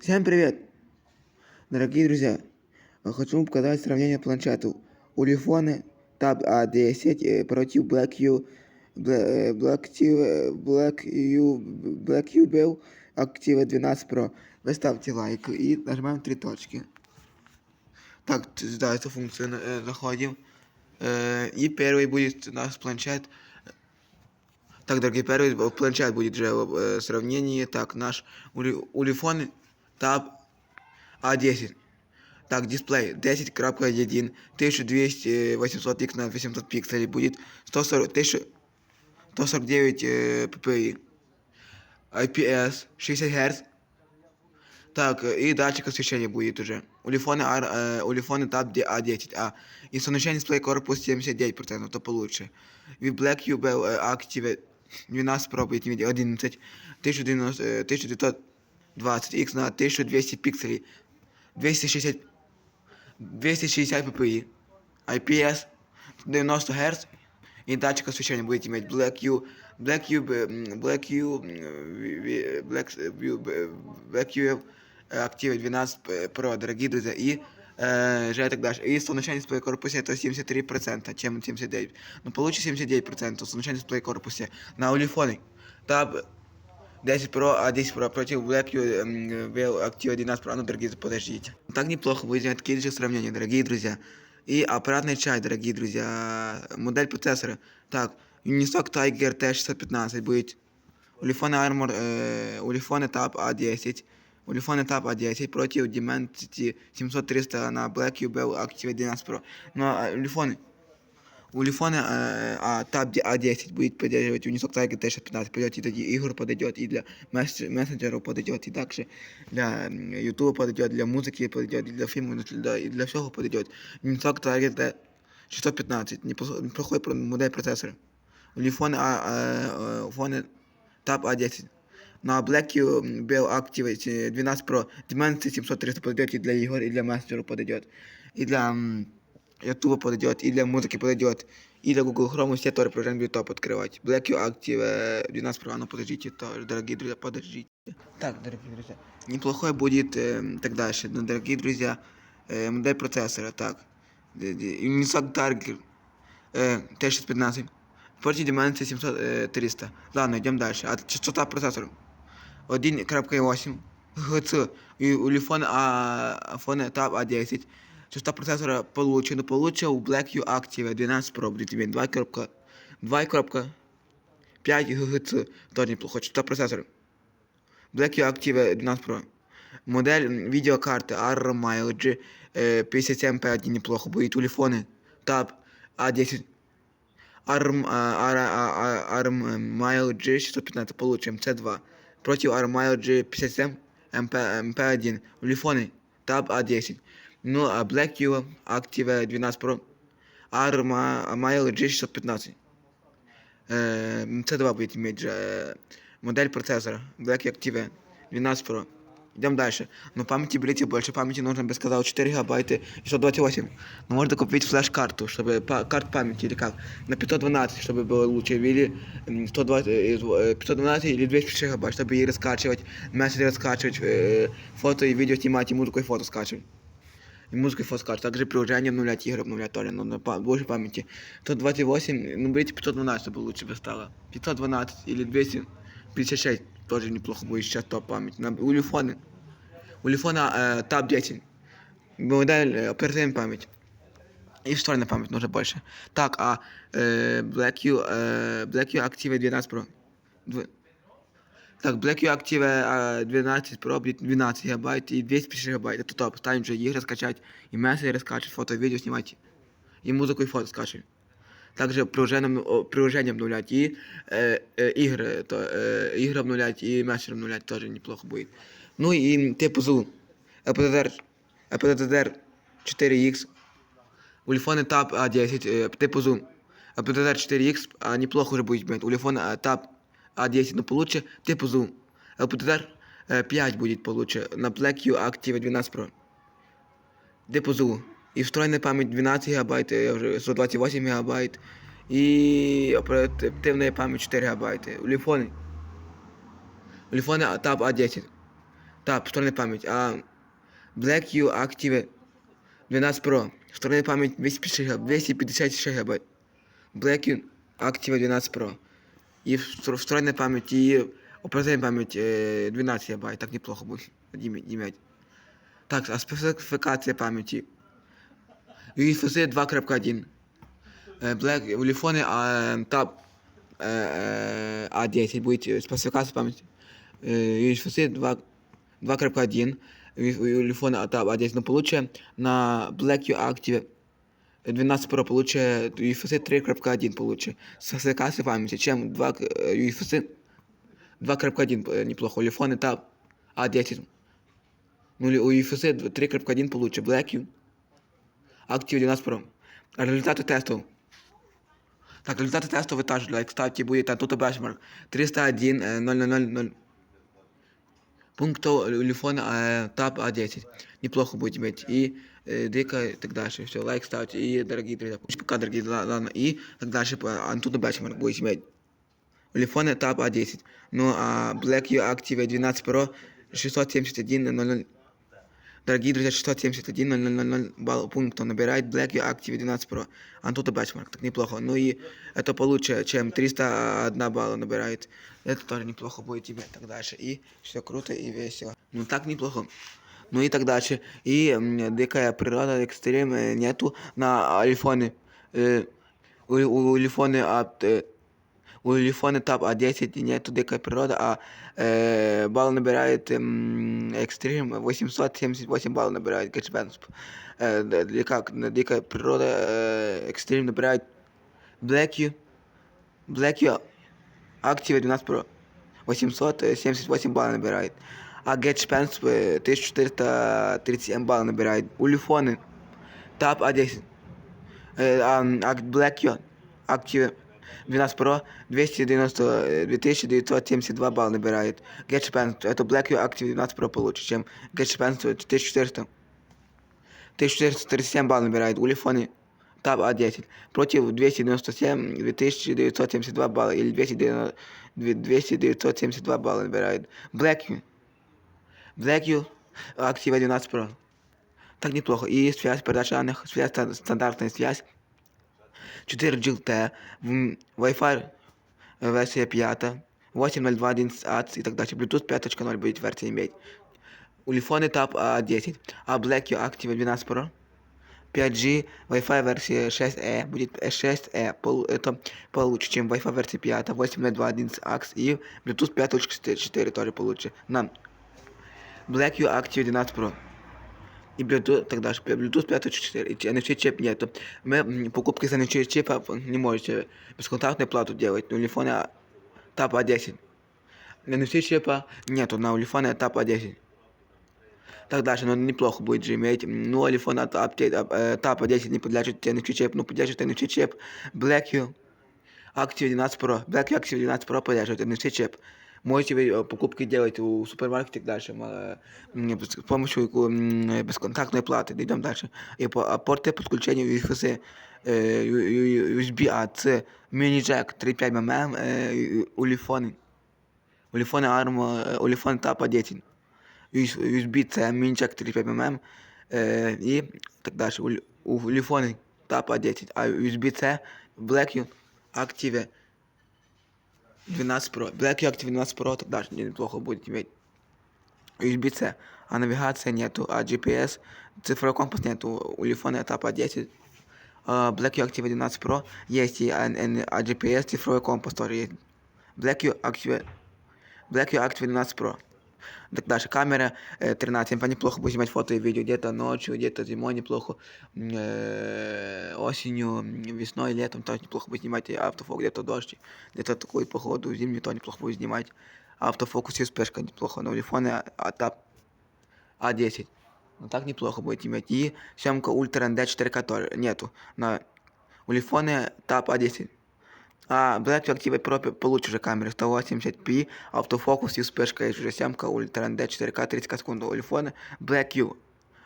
Всем привет! Дорогие друзья, хочу вам показать сравнение планшетов. Улифоны Tab A10 э, против Blackview Bla- э, Blackview э, Blackview Blackview Active 12 Pro. Вы ставьте лайк и нажимаем три точки. Так, т- да, эту функцию э, заходим. Э, И первый будет у нас планшет. Так, дорогие, первый э, планшет будет же э, сравнение. Так, наш ули- улифон таб А10. Так, дисплей 10.1, 1200, 800 x на 800 пикселей будет 140, 1000, 149 э, ppi. IPS 60 Гц. Так, э, и датчик освещения будет уже. Улифоны, э, улифоны Tab A10A. И совмещение дисплей корпус 79%, то получше. V Black UB э, Active 12 пробует 11, 1090, 1900, 20X на 1200 пікселів, 260 260 ppi, IPS 90 Гц и датчик освещения будет иметь Black U, Black U, э, Black U, Black U, э, Black U, Active 12 Pro, дорогие друзья, и э, так дальше. И солнечный дисплей корпуса это 73%, чем 79%. Ну, получше 79% солнечный дисплей корпуса на олифоне. Там 10 Pro, а 10 Pro против Black U м, Veil Active 11 Pro. А Ну, дорогие, подождите. Так неплохо будет делать такие же сравнения, дорогие друзья. И аппаратный чай, дорогие друзья. Модель процессора. Так, Unisoc Tiger T615 будет. Улифоны Armor, э, Улифоны Tab A10. Улифоны Tab A10 против Dimensity 700-300 на Black UBL Active 11 Pro. Но э, Улифоны Улифоны э, а, Tab A10 будет поддерживать Unisoc Tiger T615. Пойдет и для игр подойдет, и для месс- мессенджеров подойдет, и также для м, YouTube подойдет, для музыки подойдет, и для фильмов, и для, и для всего подойдет. Unisoc Tiger T615. Неплохой неплохой про- модель процессора. Улифоны, а, а, э, фоны Tab A10. На Black м, Bell Active э, 12 Pro Dimensity 700-300 подойдет и для игр, и для мессенджеров подойдет. И для м, YouTube подойдет, и для музыки подойдет, и для Google Chrome все тоже приложения будет топ открывать. Black U Active э, 12 Pro, а ну подождите, тоже, дорогие друзья, подождите. Так, дорогие друзья, неплохой будет э, так дальше, но, дорогие друзья, э, модель процессора, так, д- д- Unisoc Target э, T615 против Dimensity 700, э, 300. Ладно, идем дальше. А частота процессора 1.8 Гц и у телефона а, фона Tab A10. Частота процессора получше, но получше у Black U Active 12 Pro иметь 2.5 ГГц. Тоже неплохо. Частота процессора. Black U Active 12 Pro. Модель м, видеокарты ARM G 57P1 неплохо будет. У телефона Tab A10 ARM, ARM Mile G615 получим C2 против ARM Mile G57 MP, MP1 Улифоны Tab A10 ну а Black U Active 12 Pro ARM Mile G615 э, C2 будет иметь же э, модель процессора Black Active 12 Pro Идем дальше. Но памяти берите больше. Памяти нужно, бы сказал, 4 гигабайта и 128. Но можно купить флеш-карту, чтобы па- карт памяти или как. На 512, чтобы было лучше. Или м, 120, э, э, 512 или 200 гигабайт, чтобы и раскачивать, месседжи раскачивать, э, фото и видео снимать, и музыку и фото скачивать. И музыку и фото скачивать. Также приложение обновлять, игры обновлять тоже. Но на па- больше памяти. 128, ну берите 512, чтобы лучше бы стало. 512 или 256 тоже неплохо будет сейчас топ память. На у телефона. У телефона э, Tab 10. Модель э, оперативная память. И встроенная память нужно больше. Так, а э, Black U, э, Black U Active 12 Pro. Дв- Так, Black U Active э, 12 Pro будет 12 гигабайт и 256 гигабайт. Это топ. Станем же игры скачать, и месседжи скачать, фото, видео снимать, и музыку, и фото скачивать. Также приложение, обну- о, приложение обновлять и э, э, игры, то, э, игры обновлять и месседжи обновлять тоже неплохо будет. Ну и типу ЗУ. LPDDR, LPDDR 4X. У телефона Tab A10 э, типу ЗУ. LPDDR 4X а, неплохо уже будет иметь. У телефона э, Tab A10, но получше типу ЗУ. LPDDR э, 5 будет получше на Black U Active 12 Pro. Типу ЗУ. И встроенная память 12 гигабайт, э, уже 128 гигабайт. И оперативная память 4 гигабайта. У телефона. У телефона Tab A10. Так, встроенная память. А Black U Active 12 Pro. Встроенная память 256 гигабайт. 256 гигабайт. Black U Active 12 Pro. И встро- встроенная память, и оперативная память э, 12 гигабайт. Так неплохо будет. Иметь. иметь. Так, а спецификация памяти. UFS 2.1. Э, Black, у телефоны а, Tab э, э, A10 будет э, спецификация памяти. Э, UFC 2 2.1 у у телефона Tab A10, но получше на Black U Active 12 Pro получше UFC 3.1 получше спецификация памяти, чем 2 э, UFC 2.1 э, неплохо. У телефона Tab A10. Ну, или у UFC 3.1 получше. Black U Active 12 Pro. Результаты тестов. Так, результаты тестов этаж, like, кстати, будет там тут бешмарк 301 э, 000 пунктов у телефона э, Tab A10. Неплохо будет иметь. И э, дека и так дальше. Все, лайк ставьте. И, дорогие друзья, пока, дорогие, ладно. И так дальше, по Антуна бешмарк будет иметь. У телефона Tab A10. Ну, а Black U Active 12 Pro 671 00 Дорогие друзья, 671 000 балл пунктов набирает Black U Active 12 Pro. Антута Бэтчмарк, так неплохо. Ну и это получше, чем 301 балла набирает. Это тоже неплохо будет тебе так дальше. И все круто и весело. Ну так неплохо. Ну и так дальше. И дикая природа, экстрим нету на айфоне. У, у, у телефоны от... у телефона Tab A10 нету дикая природа, а э, балл набирает экстрим 878 баллов набирает Гетчбенсп. Э, д- для как на дикая природа э, экстрим набирает Black U Black U Active 12 Pro 878 баллов набирает. А Гетчбенсп 1437 баллов набирает. У телефона Tab A10 Э, а, а Black Active 12 Pro 290, э, 2972 балла набирает. Get Japan, это Black Yacht Active 12 Pro получше, чем Get Japan 1400. 1437 балл набирает у телефона Tab A10 против 297 2972 балла или 290 2972 балла набирает Black Black U Active 12 Pro так неплохо. И связь, передача данных, связь, ста- стандартная связь. 4G LTE, м, Wi-Fi э, версия 5, 802.11 ATS и так далее. Bluetooth 5.0 будет версия иметь. У телефона Tab A10, а Black U Active 12 Pro. 5G, Wi-Fi версия 6E, будет 6E, пол, это получше, чем Wi-Fi версия 5, 802.11 AX и Bluetooth 5.4 тоже получше. На Black U Active 12 Pro. И Bluetooth, тогда же Bluetooth 5.4, и NFC чип нету. Мы покупки с NFC чипа не можете бесконтактную плату делать. У телефона Tab A10. NFC чипа нету на телефоне Tab A10. Так дальше, но неплохо будет же иметь. Ну, телефон от Tab A10 не подлежит NFC чип, ну, подлежит NFC чип. Black U Active 12 Pro. Black U Active 12 Pro подлежит NFC чип. Можете вы э, покупки делать у супермаркете дальше э, м, с помощью м, э, бесконтактной платы. Идем дальше. И по, а порты подключения UFC э, ю- ю- USB-A, мини джек 3.5 мм э, ю- у телефона. У телефона ARM, э, у телефона Tab A10. USB-C, мини джек 3.5 мм э, и так дальше. У, у телефона Tab A10, а USB-C Black U Active 12 Pro. Black Active 12 Pro тогда дальше неплохо будет иметь. USB-C, а навигация нету, а GPS, цифровой компас нету, у телефона это по 10. Uh, Black Active 12 Pro есть, и, а, а- GPS, цифровой компас тоже есть. Black Active, Black Active 12 Pro. Так дальше, камера э, 13 МП, неплохо будет снимать фото и видео, где-то ночью, где-то зимой неплохо, м, э, осенью, м, весной, летом тоже неплохо будет снимать и автофокус, где-то дождь, где-то такую погоду, зимнюю тоже неплохо будет снимать. Автофокус и вспышка неплохо, на телефоне а, Tab A10. Ну так неплохо будет иметь. И съемка Ультра ND 4К тоже нету. На у телефона Tab A10. А Black Active Pro п- получше уже камеры 180p, автофокус и вспышка, есть уже съемка Ультра ND 4К 30 секунд у телефона Black U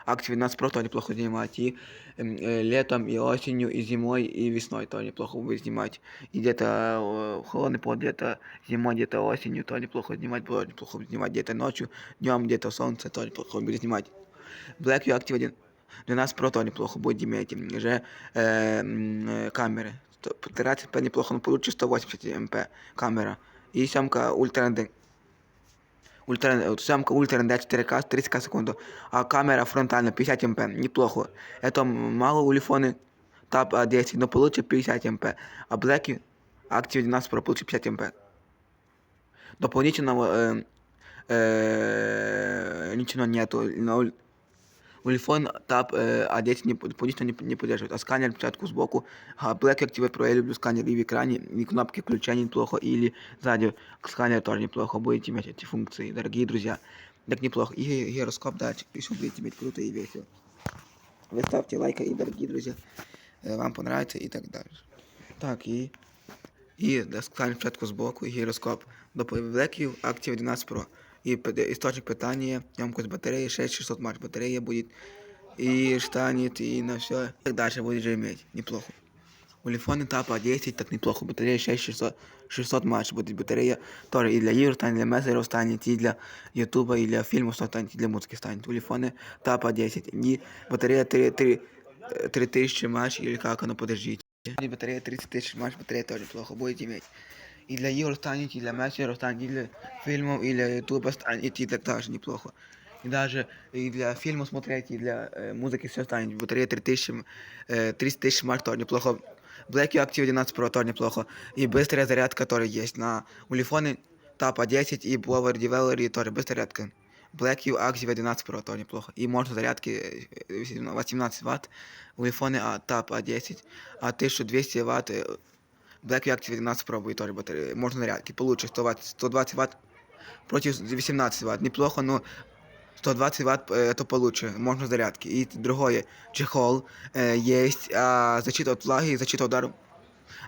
Акции 12 Pro тоже неплохо снимать. И м, э, летом, и осенью, и зимой, и весной тоже неплохо будет снимать. И где-то э, в холодный пол, где-то зимой, где-то осенью тоже неплохо снимать. Было неплохо будет снимать. Где-то ночью, днем, где-то солнце тоже неплохо будет снимать. Black View Active 1. 12 Pro тоже неплохо будет иметь. Уже э, м, э, камеры. 30 неплохо, но получше 180 МП камера. И съемка ультра HD. Ультра, съемка Ультра HD 4К 30 секунду, а камера фронтальная 50 МП, неплохо. Это м- мало у Лифоны Tab A10, но получше 50 МП, а Black Active 12 Pro получше 50 МП. Дополнительного э, э, ничего нету. На уль- у Лифон Tab э, A10 не, дополнительно не, не поддерживает, а сканер початку сбоку. А Black Active Pro я люблю сканер и в экране, и кнопки включения неплохо, или сзади сканер тоже неплохо. Будете иметь эти функции, дорогие друзья. Так неплохо. И гироскоп датчик, еще будете иметь круто и весело. Вы ставьте лайк, и дорогие друзья, э, вам понравится и так дальше. Так, и, и да, сканер початку сбоку, и гироскоп. До Black View Active 11 Pro. И источник питания, емкость батареи 6600 матч. Батарея будет и станет, и на все. Так дальше будет же иметь. Неплохо. У телефона Tab 10 так неплохо. Батарея 6600 600 матч. Будет батарея тоже и для игр станет, для мессенджеров станет, и для ютуба, и для фильмов станет, и для музыки станет. У телефона Tab 10 И батарея 3, 3, 3000 матч, или как оно, подождите. Батарея 30 тысяч матч, батарея тоже плохо будет иметь И для игр станет, и для мессенджеров станет, и для фильмов, и для ютуба станет, и так тоже неплохо. И даже и для фильмов смотреть, и для э, музыки все станет. Батарея 3000, э, 30 тысяч марк тоже неплохо. Black View Active 11 Pro тоже неплохо. И быстрая зарядка, которая есть на улифоне Tab A10 и Power Developer тоже быстрая зарядка. Black View Active 11 Pro тоже неплохо. И можно зарядки э, 18 Вт у телефоне а, Tab A10, а 1200 Вт э, Black View Active 12 Pro будет тоже батарея. Можно зарядки получше 100 Вт, 120 Вт против 18 Вт. Неплохо, но 120 Вт э, это получше, можно зарядки. И другое, чехол э, есть, а защита от влаги и защита ударов.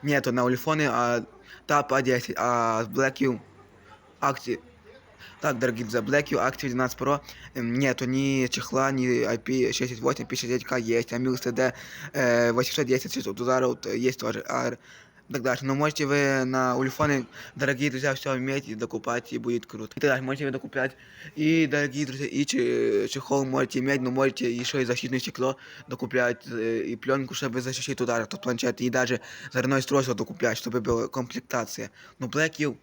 Нету на улифоне, а Tab A10, а Black View Active. Так, дорогие друзья, Black View Active 12 Pro э, нету ни чехла, ни IP68, IP69K есть, а Mil CD э, 810 защита от ударов э, есть тоже. А, так дальше. Но можете вы на улифоне, дорогие друзья, все иметь и докупать, и будет круто. И так дальше, можете вы докуплять. И, дорогие друзья, и че- чехол можете иметь, но можете еще и защитное стекло докуплять, э, и пленку, чтобы защитить удар от планшета, и даже зарядное устройство докуплять, чтобы была комплектация. Но Black View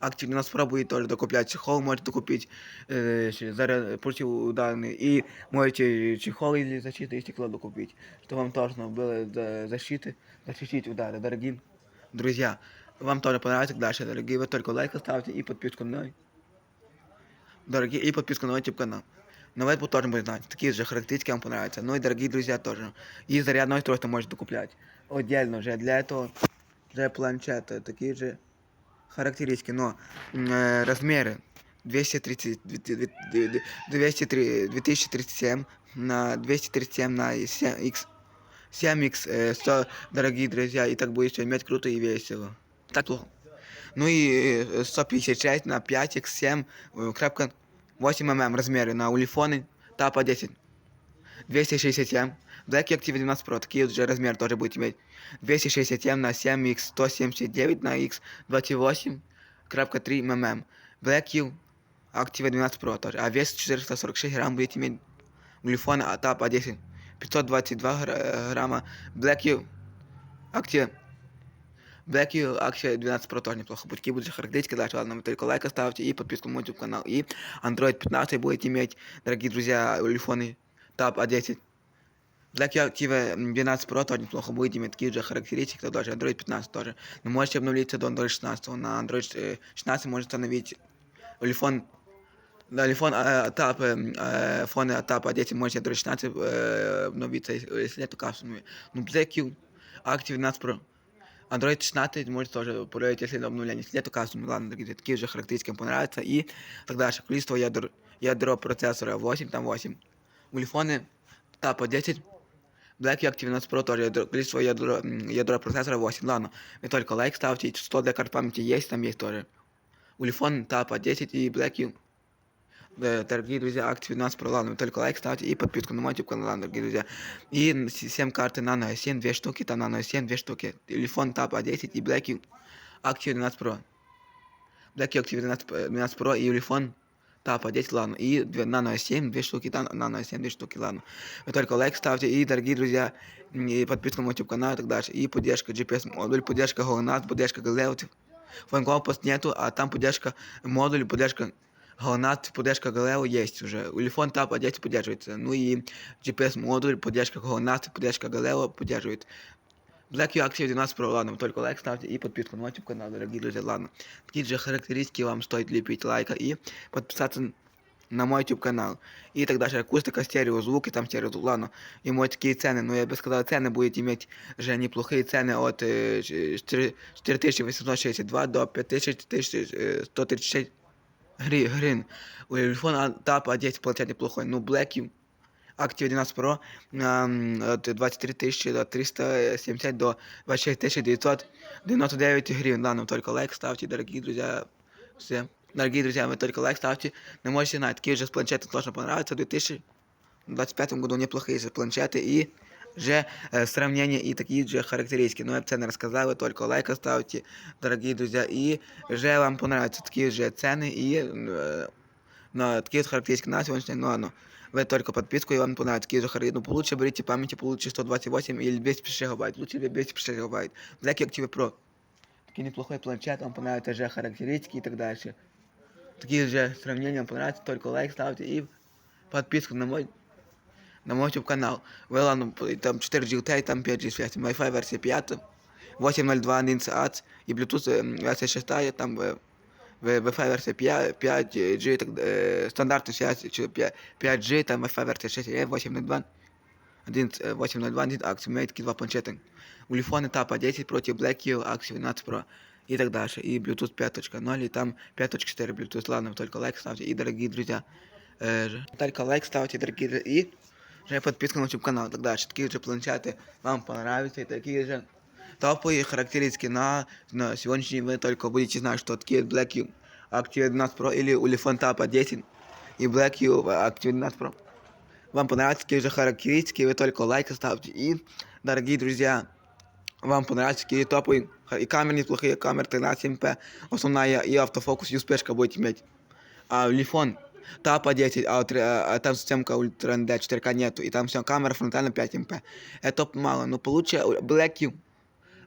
Active 12 Pro будет тоже докуплять чехол, можете докупить э, ще заряд, противоударный, и можете чехол или защитное стекло докупить, что вам точно было за- защиты, защитить удары, дорогие Друзья. Вам тоже понравится дальше, дорогие, вы только лайк ставьте и подписку на. Дорогие, и подписку на мой YouTube канал. Но вы тоже будете знать, такие же характеристики вам понравятся. Ну и дорогие друзья тоже. И зарядное устройство можете докуплять. Отдельно уже для этого для планшета такие же характеристики, но э, размеры 230, 203, 2037 на 237 на 7x 7x, э, 100, дорогие друзья, и так будет все иметь круто и весело. Так плохо. Ну и э, 156 на 5x7, э, крапка 8 мм размеры на улифоны, тапа 10. 267. Black Active 12 Pro, такие же размер тоже будет иметь. 267 на 7x 179 на x 28, крапка 3 мм. Black Q Active 12 Pro тоже. А вес 446 грамм будет иметь улифон а тап А10. 522 гра- грамма. Black Q Active Black Q Active 12 Pro тоже неплохо. Будь- Такие будут характеристики. Дальше, ладно, вы только лайк ставьте и подписку на мой YouTube канал. И Android 15 будет иметь, дорогие друзья, улифоны Tab A10. Black Active 12 Pro тоже неплохо будет иметь такие же характеристики, как даже Android 15 тоже. Но можете обновиться до Android 16. На Android э, 16 можно установить телефон на телефон э, Tab, э, э, фон Tab A10 можете Android 16 э, обновиться, если если нет, то капсулами. Ну, Black Q Active 12 Pro. Android 16 можете тоже проверить, если это обновление. Если нет, то кастом. Ладно, дорогие, друзья, такие же характеристики вам понравятся. И так дальше. Количество ядер, ядро процессора 8, там 8. У телефоны Tab A10 Black Active 12 Pro тоже ядро, количество ядро, м, ядро процессора 8. Ладно, вы только лайк ставьте, 100 для карт памяти есть, там есть тоже. У телефона Tab A10 и Black U Э, Дорогие друзья, акции у нас про ладно, вы только лайк ставьте и подписку на мой YouTube канал, дорогие друзья. И 7 карты Nano 7, 2 штуки, там Nano 7, 2 штуки. Телефон Tab A10 и Black Active 12 Pro. Black Active 12, э, 12 Pro и телефон Tab A10, ладно. И 2, Nano 7, 2 штуки, там Nano 7, 2 штуки, ладно. Вы только лайк ставьте и, дорогие друзья, м, и подписку на мой YouTube канал и так дальше. И поддержка GPS модуль, поддержка GLONASS, поддержка Galileo. Фанкомпост нету, а там поддержка модуль, поддержка GLONASS, поддержка Galileo есть уже. Телефон Tab A10 поддерживается. Ну и GPS модуль, поддержка GLONASS, поддержка Galileo поддерживает. Black U Active 12 Pro, ладно, вы только лайк ставьте и подписку на мой YouTube канал, дорогие друзья, ладно. Такие же характеристики вам стоит лепить лайка и подписаться на мой YouTube канал. И тогда же акустика, стерео, звук и там стерео, звук, ладно. И мой такие цены, но я бы сказал, цены будете иметь же неплохие цены от э, 4 4862 до 5136 гри- гривен. У телефона Tab A10 получать неплохой, ну Black U Active 11 Pro ам, от 23 тысячи до 370 до 26 999 гривен. Ладно, только лайк ставьте, дорогие друзья. Все. Дорогие друзья, вы только лайк ставьте. Не можете знать, такие же планшеты точно понравятся. В 2025 году неплохие же планшеты и же э, сравнение и такие же характеристики. Но я цены рассказал, вы только лайк ставьте, дорогие друзья. И же вам понравятся такие же цены и э, на такие вот характеристики на сегодняшний день. Ну ладно. Вы только подписку, и вам понравится такие же характеристики. Ну, получше берите памяти, получше 128 или 256 гигабайт. Лучше 256 гигабайт. Black Active Pro. Такой неплохой планшет, вам понравятся же характеристики и так дальше. Такие же сравнения вам понравятся, только лайк ставьте и подписку на мой на мой YouTube канал. Ладно, там 4G LTE, там 5G связь, Wi-Fi версия 5, 802.11 АЦ и Bluetooth э, версия 6, там э, в- Wi-Fi версия 5, 5G, так, э, чи 5, 5G, там Wi-Fi версия 6, е, 802, 11, э, 802, 1 акцию, у меня такие два планшета. У телефона Tab 10 против Black Hill Axie 12 Pro и так дальше. И Bluetooth 5.0 и там 5.4 Bluetooth. Ладно, только лайк ставьте. И, дорогие друзья, э, только лайк ставьте, дорогие друзья. И же подписка на YouTube канал и так дальше. Такие же планшеты вам понравятся и такие же топовые характеристики на, на сегодняшний день вы только будете знать, что такие Black U Active 12 Pro или у телефона Tab 10 и Black U Active 12 Pro. Вам понравятся такие же характеристики, вы только лайк ставьте. И, дорогие друзья, вам понравятся такие топовые ха- и камеры неплохие, камеры 13 основная и автофокус, и успешка будете иметь. А телефон Tab 10, а, вот, э, а там системка Ultra ND 4К нету, и там все камера фронтально 5 МП. Это топ мало, но получше у- Black U.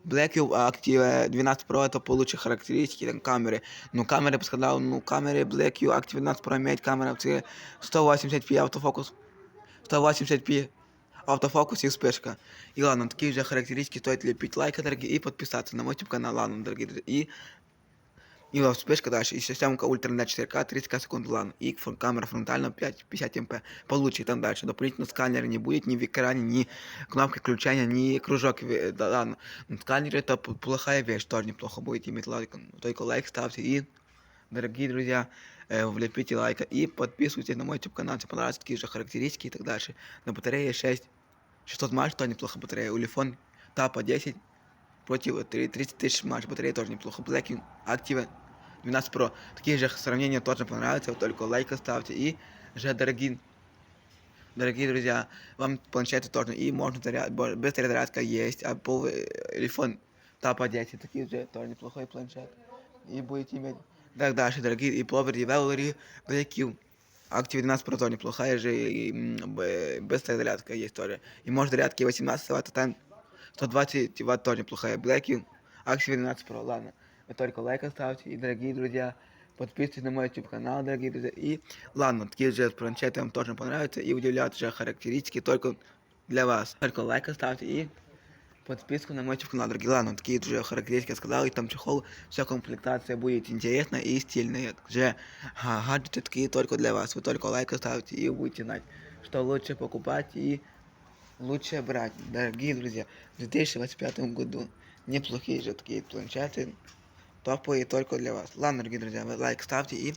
Black U Active 12 Pro это получше характеристики там, камеры. Ну, камеры, я бы сказал, ну, камеры Black U Active 12 Pro имеет камера це 180p автофокус. 180p автофокус и вспышка. И ладно, такие же характеристики стоит лепить лайк, дорогие, и подписаться на мой YouTube канал, ладно, дорогие друзья. И и вот вспышка и системка Ультра на 4К, 30 секунд, ладно, и фон- камера фронтально 5, 50 МП, получше там дальше, дополнительно сканера не будет, ни в экране, ни кнопки включения, ни кружок, в- да ладно, Ну, сканер это плохая вещь, тоже неплохо будет иметь лайк, только лайк ставьте, и, дорогие друзья, э, влепите лайка, и подписывайтесь на мой YouTube канал, если понравятся такие же характеристики и так дальше, на батарее 6, 600 мАч, тоже неплохо батарея, у телефон Тапа 10, против 3 30 тысяч матч, батарея тоже неплохо. Black Active 12 Pro. Такие же сравнения тоже понравятся, вы только лайк ставьте. И же, дорогие, дорогие друзья, вам планшеты тоже, и можно заряд, бо- быстрая зарядка есть, а по э, телефон Tab 10, такие же тоже неплохой планшет. И будете иметь так дальше, дорогие, и Power Developer, Black Q. Active 12 Pro тоже неплохая же, и м, б- быстрая зарядка есть тоже. И может зарядки 18 ватт, а там 120 ватт тоже неплохая. Black U, Active 12 Pro, ладно. Вы только лайк оставьте, и, дорогие друзья, подписывайтесь на мой YouTube канал, дорогие друзья. И, ладно, такие же планшеты вам тоже понравятся, и удивляют же характеристики только для вас. Только лайк оставьте и подписку на мой YouTube канал, дорогие. Ладно, такие же характеристики я сказал, и там чехол, вся комплектация будет интересная и стильная. Же га- гаджеты такие только для вас. Вы только лайк оставьте и будете знать, что лучше покупать и лучше брать. Дорогие друзья, в 2025 году неплохие же такие планшеты, топовые только для вас. Ладно, дорогие друзья, вы лайк ставьте и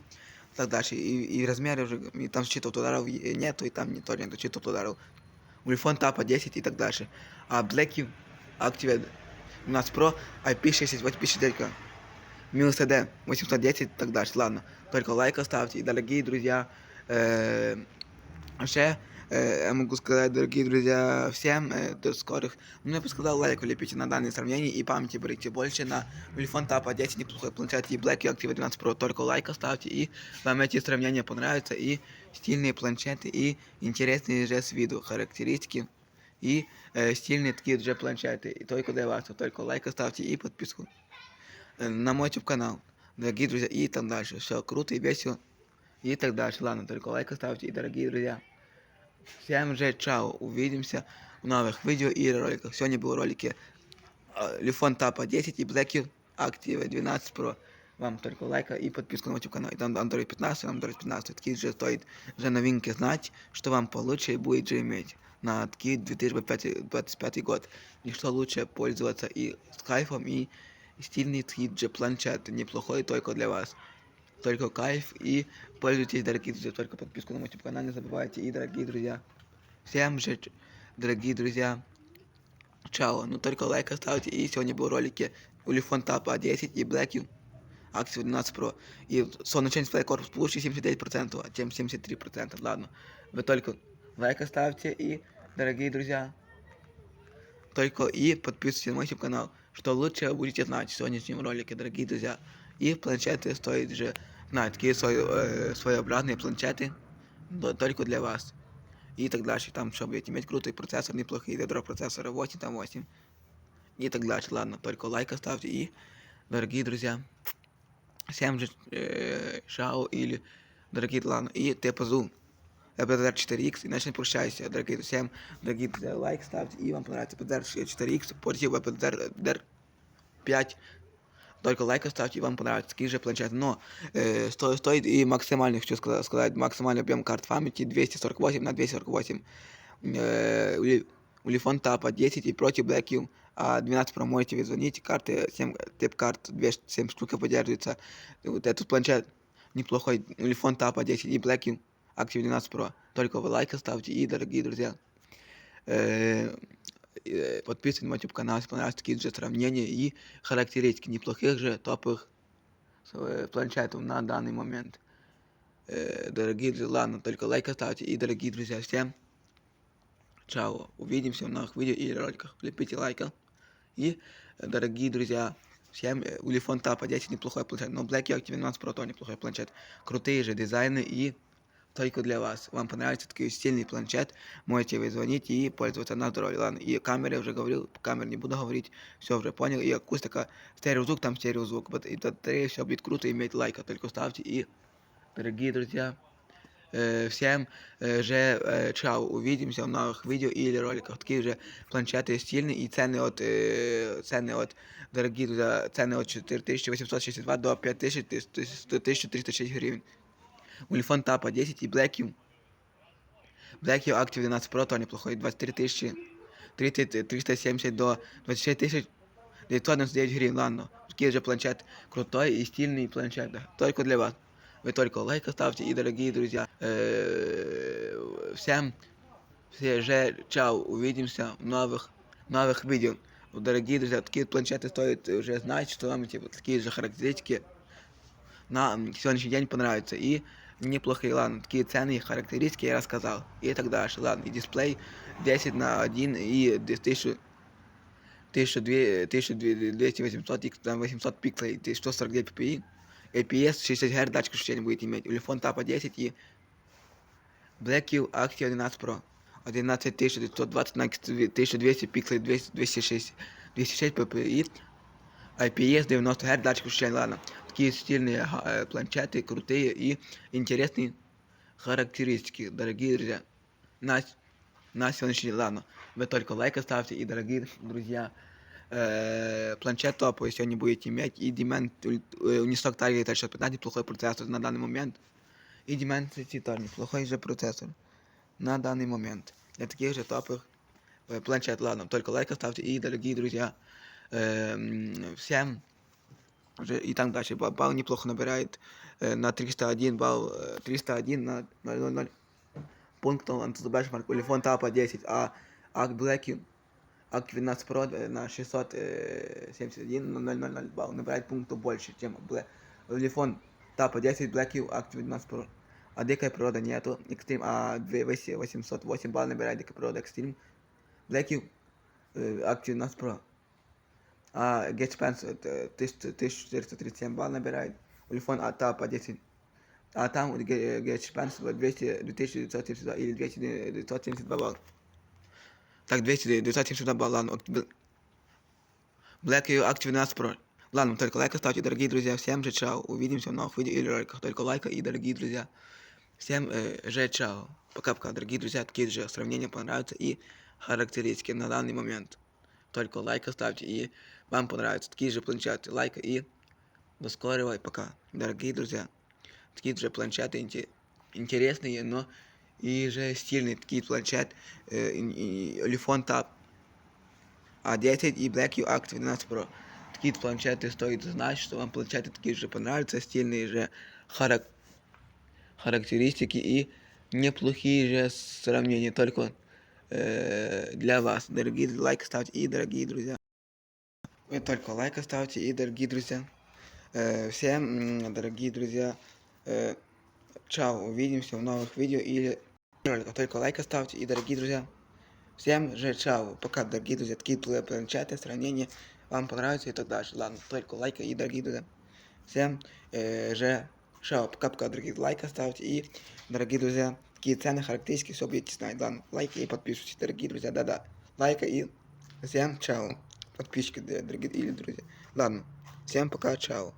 так дальше. И, и размеры уже, и там счетов ударов нету, и там не тоже нету счетов ударов. Телефон Тапа 10 и так дальше. А Black U Active 12 Pro IP68 59 минус CD 810 и так дальше. Ладно, только лайк оставьте. И, дорогие друзья, Э, Ще э, я могу сказать, дорогие друзья, всем э, до скорых. Мне бы сказал лайк влепите на данное сравнение и памяти берите больше на телефон Тапа 10 неплохой планшет и Black Active 12 Pro. Только лайк оставьте и вам эти сравнения понравятся и стильные планшеты и интересные же с виду характеристики и э, стильные такие же планшеты. И только для вас, только лайк оставьте и подписку э, на мой YouTube канал. Дорогие друзья, и там дальше. Все круто и весело. И так дальше. Ладно, только лайк оставьте. И, дорогие друзья, всем же чао. Увидимся в новых видео и роликах. Сегодня был ролики телефон Тапа 10 и Black Active 12 Pro. Вам только лайка и подписку на мой YouTube канал. И там Android 15, Android 15. Такие же стоит же новинки знать, что вам получше будет же иметь на такие 2025 год. И что лучше пользоваться и с кайфом, и стильный такие же планшет. Неплохой только для вас. Только кайф и пользуйтесь, дорогие друзья. Только подписку на мой YouTube канал не забывайте. И, дорогие друзья, всем же, дорогие друзья, чао. Ну только лайк оставьте. И сегодня был ролики Улифон Тапа 10 и Black Акцию 12 Pro. И солнечный дисплей корпус лучше 79%, чем 73%. Ладно. Вы только лайк оставьте и, дорогие друзья, только и подписывайтесь на мой YouTube канал, что лучше будете знать в сегодняшнем ролике, дорогие друзья. И планшеты стоят же, знать, такие свои, э, своеобразные планшеты, но только для вас. И так дальше, там, чтобы иметь крутой процессор, неплохие ядро процессора 8, там 8. И так дальше, ладно, только лайк оставьте и, дорогие друзья, всем же э, шау или, дорогие, ладно, и ТПЗУ. PDR 4X, иначе не прощайся, дорогие друзья, всем, дорогие друзья, лайк ставьте, и вам понравится PDR 4X, против PDR, PDR 5, только лайк оставьте, и вам понравится такие же планшеты. Но э, стоит, стоит и максимальный, хочу сказать, сказать, максимальный объем карт памяти 248 на 248. Э, Улифон Тапа 10 и против Black U. А 12 Pro можете вы звоните, карты 7, тип карт 2, 7 штук поддерживается. Вот этот планшет неплохой. Улифон Тапа 10 и Black U. Active 12 Pro. Только вы лайк оставьте и, дорогие друзья, э, э, подписывайтесь на мой YouTube канал, если понравились такие же сравнения и характеристики неплохих же топовых э, планшетов на данный момент. Э, дорогие друзья, ладно, только лайк оставьте и, дорогие друзья, всем чао. Увидимся в новых видео и роликах. Лепите лайка. И, э, дорогие друзья, всем э, Улифон Тапа 10 неплохой планшет, но Black Active 12 Pro тоже неплохой планшет. Крутые же дизайны и только для вас. Вам понравится такой стильный планшет, можете вы звонить и пользоваться на здоровье. Ладно, и камеры я уже говорил, камер не буду говорить, все уже понял. И акустика, стереозвук, там стереозвук. И батарея, все будет круто, иметь лайка, только ставьте. И, дорогие друзья, э, всем э, же э, чао, увидимся в новых видео или роликах. Такие же планшеты стильные и цены от, э, цены от, дорогие друзья, цены от 4862 до 5306 гривен. Ульфон Тапа 10 и Black U. Black U Active 12 Pro тоже неплохой. 23 тысячи. 30, 370 до 26 тысяч 999 гривен. Ладно. Такие же планшет. Крутой и стильный планшет. Да. Только для вас. Вы только лайк оставьте. И, дорогие друзья, э, всем все же чао. Увидимся в новых, новых видео. Дорогие друзья, такие планшеты стоит уже знать, что вам типа, такие же характеристики на сегодняшний день понравятся. И неплохие, ладно, такие цены и характеристики я рассказал. И так дальше, ладно, и дисплей 10 на 1 и 1000 1200 800 x там 800 пикселей, 149 ppi, APS 60 Гц, датчик ощущения будет иметь, телефон Тапа 10 и Black U Active 11 Pro. 11920 на 1200 пикселей, 206, 206 ppi, IPS 90 Гц, датчик ощущения, ладно Такие стильные э, планшеты, крутые и интересные характеристики, дорогие друзья. На, на сегодняшний день, ладно, вы только лайк оставьте, и, дорогие друзья, э, планшет топовый сегодня будете иметь, и Demand Unistock Target 615, неплохой процессор на данный момент, и Dimensity тоже неплохой же процессор на данный момент. Для таких же топовых э, планшет, ладно, только лайк оставьте, и, дорогие друзья, э, всем и так дальше. Балл неплохо набирает э, на 301 балл, э, 301 на 000 пунктов антизабешмарк у телефон Тапа 10, а Ак Блэки, Ак 12 Pro э, на 671 на 000 балл набирает пунктов больше, чем телефон Тапа 10 Black Ак 12 Pro. а дикая природа нету. Экстрим, а 808 балл набирает дикая природа экстрим. Black э, актив нас про. А Spence э, 1437 балл набирает. Телефон а та по 10. А там Spence 200, 2972 или 272 балла. Так, 200, 972 балла, Black View актив нас про. Ладно, только лайк ставьте, дорогие друзья. Всем же чао. Увидимся в новых видео или роликах. Только лайка и дорогие друзья. Всем э, же чао. Пока-пока, дорогие друзья. Такие же сравнения понравятся и характеристики на данный момент. Только лайк ставьте и вам понравятся такие же планшеты. Лайка и до скорого и пока. Дорогие друзья. Такие же планшеты инте- интересные, но и же стильные. Такие планшет, э, и, и, телефон Tab А10 и Black U Act 12 Pro. Такие планшеты стоит знать, что вам планшеты такие же понравятся, стильные же харак- характеристики и неплохие же сравнения. Только э, для вас, дорогие лайк ставьте и дорогие друзья. Вы только лайк ставьте и дорогие друзья. Э, всем, м, дорогие друзья, э, чао, увидимся в новых видео или роликах. Только лайк ставьте и дорогие друзья. Всем же чао. Пока, дорогие друзья. Такие плей- планшеты, сравнения вам понравятся и так дальше. Ладно, только лайка и дорогие друзья. Всем э, же чао. Пока-пока, дорогие. Лайк ставьте и, дорогие друзья, такие цены, характеристики, все будете знать. Ладно, лайк и подписывайтесь, дорогие друзья. Да-да. Лайка и всем чао. Подписчики, дорогие или друзья. Ладно, всем пока, чао.